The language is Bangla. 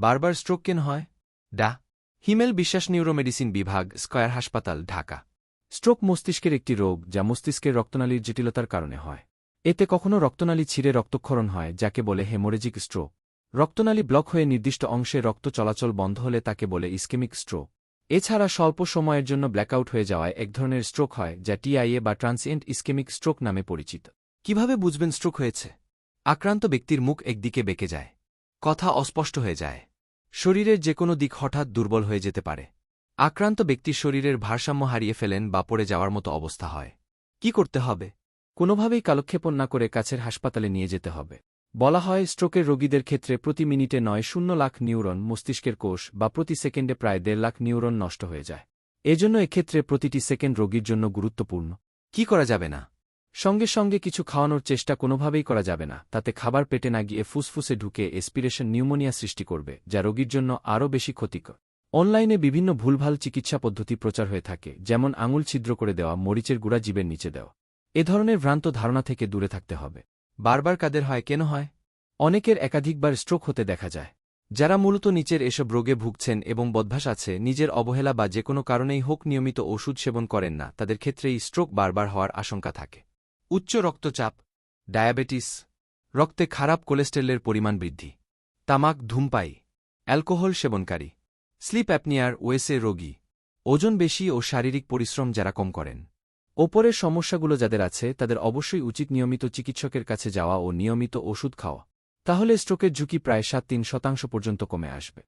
বারবার স্ট্রোক কেন হয়? ডা, হিমেল বিশ্বাস নিউরোমেডিসিন বিভাগ, স্কয়ার হাসপাতাল, ঢাকা। স্ট্রোক মস্তিষ্কের একটি রোগ, যা মস্তিষ্কের রক্তনালীর জটিলতার কারণে হয়। এতে কখনও রক্তনালী ছিঁড়ে রক্তক্ষরণ হয়, যাকে বলে হেমোরেজিক স্ট্রোক রক্তনালী ব্লক হয়ে নির্দিষ্ট অংশে রক্ত চলাচল বন্ধ হলে তাকে বলে ইস্কেমিক স্ট্রোক এছাড়া স্বল্প সময়ের জন্য ব্ল্যাকআউট হয়ে যাওয়ায় এক ধরনের স্ট্রোক হয়, যা টিআইএ বা ট্রান্সিয়েন্ট ইস্কেমিক স্ট্রোক নামে পরিচিত। কীভাবে বুঝবেন স্ট্রোক হয়েছে? আক্রান্ত ব্যক্তির মুখ একদিকে বেঁকে যায়। কথা অস্পষ্ট হয়ে যায়। শরীরের যে কোনো দিক হঠাৎ দুর্বল হয়ে যেতে পারে। আক্রান্ত ব্যক্তির শরীরের ভারসাম্য হারিয়ে ফেলেন বা পড়ে যাওয়ার মতো অবস্থা হয়। কি করতে হবে? কোনোভাবেই কালক্ষেপণ না করে কাছের হাসপাতালে নিয়ে যেতে হবে। বলা হয়, স্ট্রোকের রোগীদের ক্ষেত্রে প্রতি মিনিটে নয়, শূন্য লাখ নিউরন মস্তিষ্কের কোষ বা প্রতি সেকেন্ডে প্রায় দেড় লাখ নিউরন নষ্ট হয়ে যায়। এজন্য এক্ষেত্রে প্রতিটি সেকেন্ড রোগীর জন্য গুরুত্বপূর্ণ। কি করা যাবে না? সঙ্গে সঙ্গে কিছু খাওয়ানোর চেষ্টা কোনোভাবেই করা যাবে না, তাতে খাবার পেটে না গিয়ে ফুসফুসে ঢুকে এসপিরেশন নিউমোনিয়া সৃষ্টি করবে, যা রোগীর জন্য আরও বেশি ক্ষতিকর। অনলাইনে বিভিন্ন ভুলভাল চিকিৎসা পদ্ধতি প্রচার হয়ে থাকে, যেমন আঙুল ছিদ্র করে দেওয়া, মরিচের গুঁড়া জীবের নিচে দেওয়া। এ ধরনের ভ্রান্ত ধারণা থেকে দূরে থাকতে হবে। বারবার কাদের হয়, কেন হয়? অনেকের একাধিকবার স্ট্রোক হতে দেখা যায়। যারা মূলত নিচের এসব রোগে ভুগছেন এবং বদভ্যাস আছে, নিজের অবহেলা বা যে কোনো কারণেই হোক নিয়মিত ওষুধ সেবন করেন না, তাদের ক্ষেত্রেই স্ট্রোক বারবার হওয়ার আশঙ্কা থাকে। উচ্চ রক্তচাপ, ডায়াবেটিস, রক্তে খারাপ কোলেস্টেরলের পরিমাণ বৃদ্ধি, তামাক ধূমপাই অ্যালকোহল সেবনকারী, স্লিপ অ্যাপনিয়ার ওয়েসে রোগী, ওজন বেশি ও শারীরিক পরিশ্রম যারা কম করেন। ওপরের সমস্যাগুলো যাদের আছে, তাদের অবশ্যই উচিত নিয়মিত চিকিৎসকের কাছে যাওয়া ও নিয়মিত ওষুধ খাওয়া। তাহলে স্ট্রোকের ঝুঁকি প্রায় সাত তিন শতাংশ পর্যন্ত কমে আসবে।